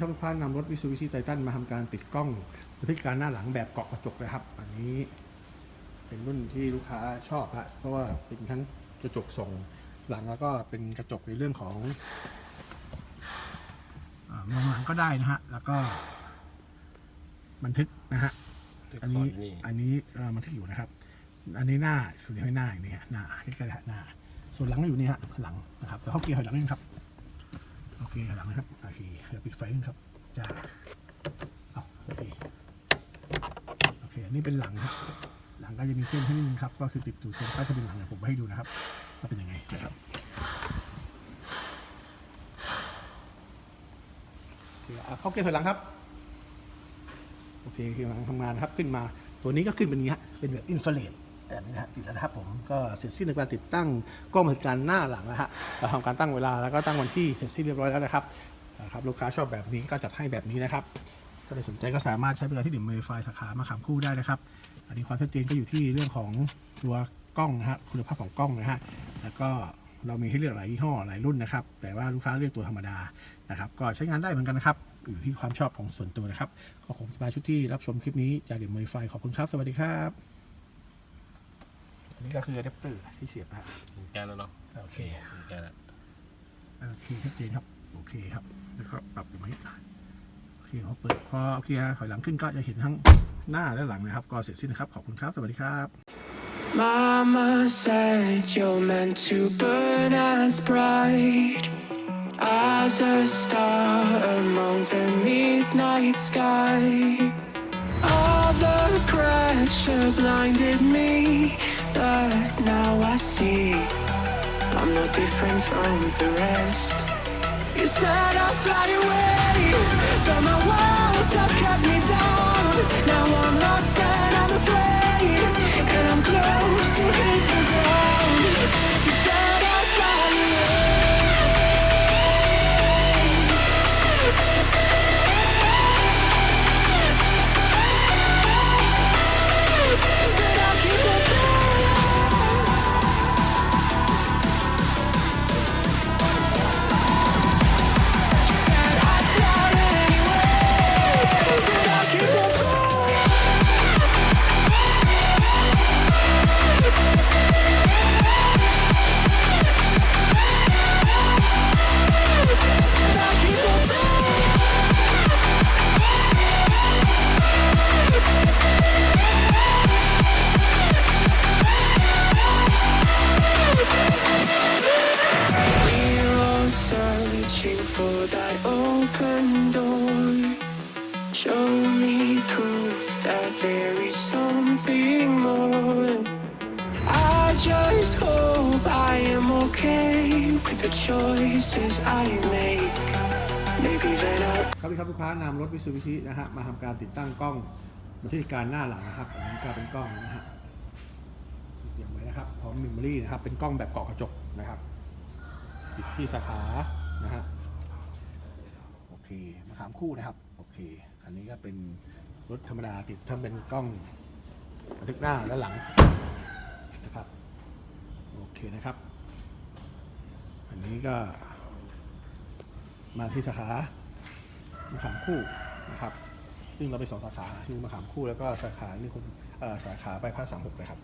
ครับทุกท่านนำรถวิสูวิชิไททันมาทำการติดกล้องบันทึกการหน้าหลังแบบเกาะกระจกนะครับ อันนี้เป็นรุ่นที่ลูกค้าชอบฮะเพราะว่าเป็นทั้งกระจกส่งหลังแล้วก็เป็นกระจกในเรื่องของอามองหลังก็ได้นะฮะ แล้วก็บันทึกนะฮะ อันนี้ อันนี้เราบันทึกอยู่นะครับ อันนี้หน้าอยู่ในหน้าอย่างนี้ฮะหน้าใกล้ๆหน้า ส่วนหลังอยู่นี่ฮะ หลังนะครับ แต่เขาเกียร์ถอยหลังนิดนึงครับ โอเคหลังนะครับโอเคเดี๋ยวปิดไฟนึงครับจ้าเอาโอเคโอเคอันนี้เป็นหลังครับ หลังก็จะมีเส้นให้นิดนึงครับ ก็คือติดตูเส้นป้ทะเบียนหลังเนี่ยผมให้ดูนะครับว่าเป็นยังไงนะครับโอเคอะเข้าเกียร์ถอยหลังครับ โอเคคือหลังทำงานครับขึ้นมา ตัวนี้ก็ขึ้นเป็นอย่างนี้ฮะเป็นแบบอินฟราเรด แบบนี้นะฮะติดแล้วนะครับผมก็เสร็จสิ้นในการติดตั้งกล้องบันทึกการหน้าหลังแล้วฮะเราทำการตั้งเวลาแล้วก็ตั้งวันที่เสร็จสิ้นเรียบร้อยแล้วนะครับนะครับลูกค้าชอบแบบนี้ก็จัดให้แบบนี้นะครับถ้าใครสนใจก็สามารถใช้บริการที่ดิ่มเมย์ไฟสาขามาขามคู่ได้นะครับ อันนี้ความชัดเจนก็อยู่ที่เรื่องของตัวกล้องนะฮะคุณภาพของกล้องนะฮะแล้วก็เรามีให้เลือกหลายยี่ห้อหลายรุ่นนะครับ แต่ว่าลูกค้าเลือกตัวธรรมดานะครับ ก็ใช้งานได้เหมือนกันนะครับ อยู่ที่ความชอบของส่วนตัวนะครับก็ขอบคุณสมาชิกที่รับชมคลิปนี้จากเด m ม y ไฟขอบคุณครับ สวัสดีครับ นนี้ก็คืออะแดปเตอร์ที่เสียบนะฮะแกนแล้วเนาะโอเคแกนแล้วโอเคชัดเจนครับ โอเคครับ แล้วก็ปรับอย่างนี้โอเคพอเปิดพอโอเคถอยหลังขึ้นก็จะเห็นทั้งหน้าและหลังนะครับ ก็เสร็จสิ้นนะครับ ขอบคุณครับ สวัสดีครับ Mama said you're meant to burn as bright as a star among the midnight sky. All the pressure blinded me, but now I see I'm no different from the rest. You said I'd fly away, but my walls me proof that there is something more. I just hope I am okay with the choices I make. Maybe then I'll ครับพี่ครับลูกค้านำรถวิสูวิชินะฮะมาทำการติดตั้งกล้องบันทึกการหน้าหลังนะครับอันนี้ก็เป็นกล้องนะฮะเตรียมไว้นะครับพร้อมเมมโมรี่นะครับเป็นกล้องแบบเกาะกระจกนะครับ ติดที่สาขานะฮะโอเคมาขามคู่นะครับโอ เคอันนี้ก็เป็นรถธรรมดาติดทั้งเป็นกล้องบันทึกหน้าและหลังนะครับโอเคนะครับ อันนี้ก็ มาที่สาขามะขามคู่นะครับ ซึ่งเราไปสองสาขาคือมะขามคู่แล้วก็สาขานี่คุณสาขาใบพัดสามหกเลยครับ